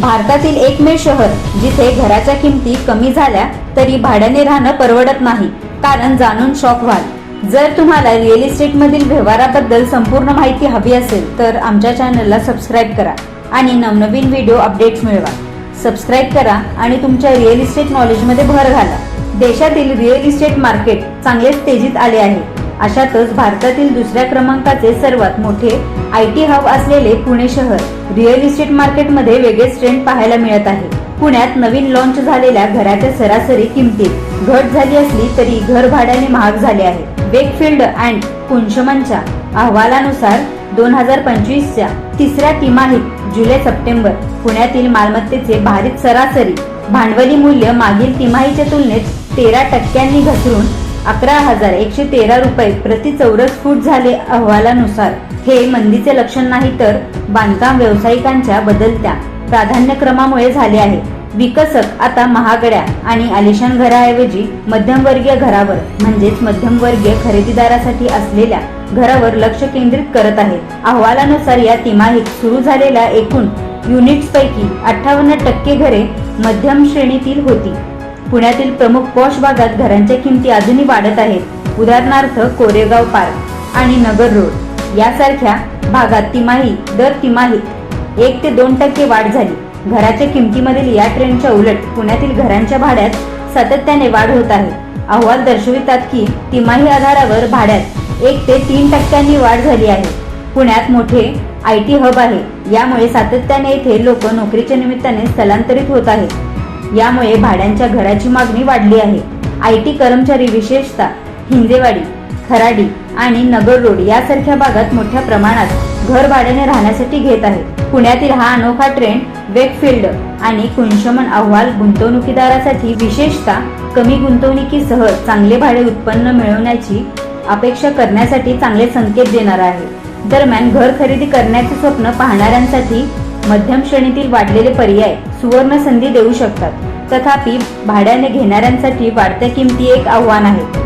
भारतातील एकमेव शहर जिथे घराच्या किमती कमी झाल्या तरी भाड्याने राहणं परवडत नाही. कारण जाणून शॉक व्हाल. जर तुम्हाला रिअल इस्टेटमधील व्यवहाराबद्दल संपूर्ण माहिती हवी असेल तर आमच्या चॅनलला सबस्क्राईब करा आणि नवनवीन व्हिडिओ अपडेट्स मिळवा. सबस्क्राईब करा आणि तुमच्या रिअल इस्टेट नॉलेजमध्ये भर घाला. देशातील रिअल इस्टेट मार्केट चांगलेच तेजीत आले आहे. अशातच भारतातील दुसऱ्या क्रमांकाचे सर्वात मोठे आय टी हब असलेले पुणे शहर रिअल इस्टेट मार्केटमध्ये वेगळेच ट्रेंड पाहायला मिळत आहे. पुण्यात नवीन लॉन्च झालेल्या घराच्या सरासरी किमतीत घट झाली असली तरी घर भाड्याने महाग झाले आहे. वेकफिल्ड अँड कुंशमनच्या अहवालानुसार दोन हजार पंचवीसच्या तिसऱ्या तिमाहीत जुलै सप्टेंबर पुण्यातील मालमत्तेचे भारित सरासरी भांडवली मूल्य मागील तिमाहीच्या तुलनेत तेरा टक्क्यांनी घसरून अकरा हजार एकशे तेरा रुपये प्रति चौरस फूट झाले अहवालानुसार. हे मंदीचे लक्षण नाही तर बांधकाम व्यावसायिकांच्या बदलत्या प्राधान्यक्रमामुळे झाले आहे. विकसक आता महागड्या आणि आलिशान घराऐवजी मध्यमवर्गीय घरावर म्हणजेच मध्यमवर्गीय खरेदीदारासाठी असलेल्या घरावर लक्ष केंद्रित करत आहेत. अहवालानुसार या तिमाहीत सुरू झालेल्या एकूण युनिट्स पैकी अठ्ठावन्न टक्के घरे मध्यम श्रेणीतील होती. पुण्यातील प्रमुख पॉश भागात घरांच्या किमती अजूनही वाढत आहेत. उदाहरणार्थ कोरेगाव पार्क आणि नगर रोड यासारख्या भागात तिमाही दर तिमाहीत एक ते दोन टक्के वाढ झाली. घराच्या किमतीमधील या ट्रेंडच्या उलट पुण्यातील घरांच्या भाड्यात सातत्याने वाढ होत आहे. अहवाल दर्शवितात की तिमाही आधारावर भाड्यात एक ते तीन टक्क्यांनी वाढ झाली आहे. पुण्यात मोठे आय टी हब आहे. यामुळे सातत्याने येथे लोक नोकरीच्या निमित्ताने स्थलांतरित होत आहेत. यामुळे भाड्यांच्या घराची मागणी वाढली आहे. आय टी कर्मचारी विशेषतः हिंजेवाडी खराडी आणि नगर रोड यासारख्या भागात मोठ्या प्रमाणात घर भाड्याने राहण्यासाठी घेत आहे. पुण्यातील हा अनोखा ट्रेंड वेकफिल्ड आणि कुंशमन अहवाल गुंतवणुकीदारासाठी विशेषतः कमी गुंतवणुकीसह चांगले भाडे उत्पन्न मिळवण्याची अपेक्षा करण्यासाठी चांगले संकेत देणार आहे. दरम्यान घर खरेदी करण्याचे स्वप्न पाहणाऱ्यांसाठी मध्यम श्रेणीतील वाढलेले पर्याय सुवर्ण संधी देऊ शकतात. तथापि भाड्याने घेणाऱ्यांसाठी वाढत्या किमती एक आव्हान आहे.